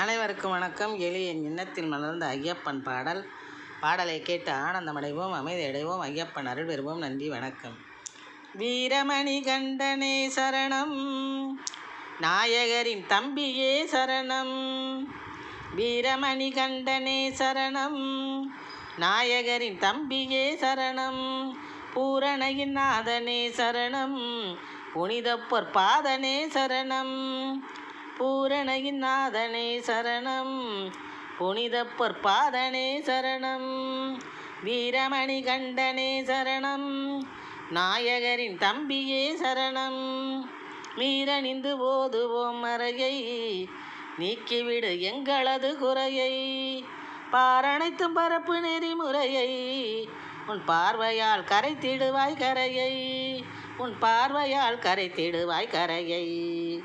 அனைவருக்கும் வணக்கம். எளிய எண்ணத்தில் மலர்ந்த ஐயப்பன் பாடல். பாடலை கேட்டு ஆனந்தமடைவோம் அமைதியடைவோம் ஐயப்பன் அருள் பெறுவோம். நன்றி வணக்கம். வீரமணி கண்டனே சரணம். நாயகரின் தம்பியே சரணம். வீரமணி கண்டனே சரணம். நாயகரின் தம்பியே சரணம். பூரணையின் நாதனே சரணம். புனித பாதனே சரணம். பூரணையின் நாதனே சரணம். புனித பொற்பாதனே சரணம். வீரமணி கண்டனே சரணம். நாயகரின் தம்பியே சரணம். மீரணிந்து ஓதுவோம் மறையை நீக்கிவிடு எங்களது குறையை. பாரணைத்தும் பரப்பு நெறிமுறையை உன் பார்வையால் கரைத்திடுவாய் கரையை. உன் பார்வையால் கரைத்திடுவாய் கரையை.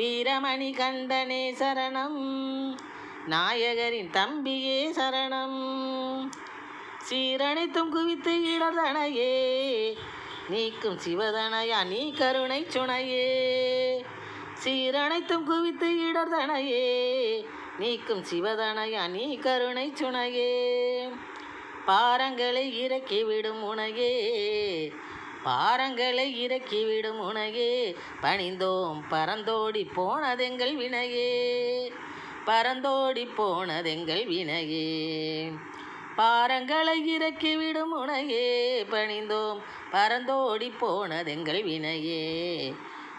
வீரமணி கண்டனே சரணம். நாயகரின் தம்பியே சரணம். சீரனைத்தும் குவித்து இடதனையே நீக்கும் சிவதனையா நீ கருணை சுனையே. சீரனைத்தும் குவித்து இடர்தனையே நீக்கும் சிவதனையா நீ கருணை சுனையே. பாரங்களை இறக்கிவிடும் உனையே பாரங்களை இறக்கிவிடும் உனகே பணிந்தோம் பறந்தோடி போனதெங்கள் வினையே. பறந்தோடி போனதெங்கள் வினையே. பாரங்களை இறக்கிவிடும் உனையே. பணிந்தோம் பறந்தோடி போனதெங்கள் வினையே.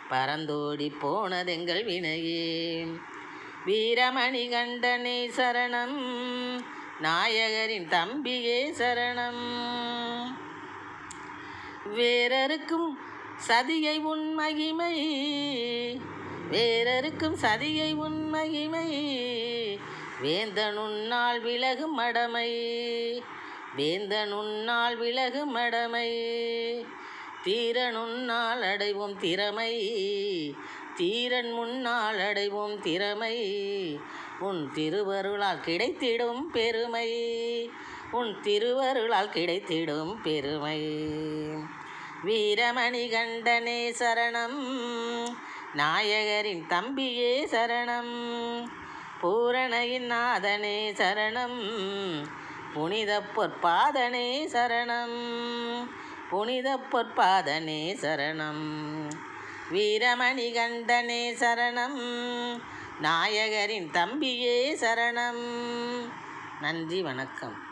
பறந்தோடி போனதெங்கள் வினையே. வீரமணி கண்டனே சரணம். நாயகரின் தம்பியே சரணம். வேறருக்கும் சதியை உன் மகிமை. வேறருக்கும் சதியை உன் மகிமை. வேந்தனுன்னால் விலகும் மடமை வேந்தனுன்னால் விலகும் மடமை தீரனுன்னால் அடைவோம் திறமை. தீரன் முன்னால் அடைவோம் திறமை. உன் திருவருளால் கிடைத்திடும் பெருமை. உன் திருவருளால் கிடைத்திடும் பெருமை. வீரமணி கண்டனே சரணம். நாயகரின் தம்பியே சரணம். பூரணையின் நாதனே சரணம். புனித பொற்பாதனே சரணம். புனித பொற்பாதனே சரணம். வீரமணி கண்டனே சரணம். நாயகரின் தம்பியே சரணம். நன்றி வணக்கம்.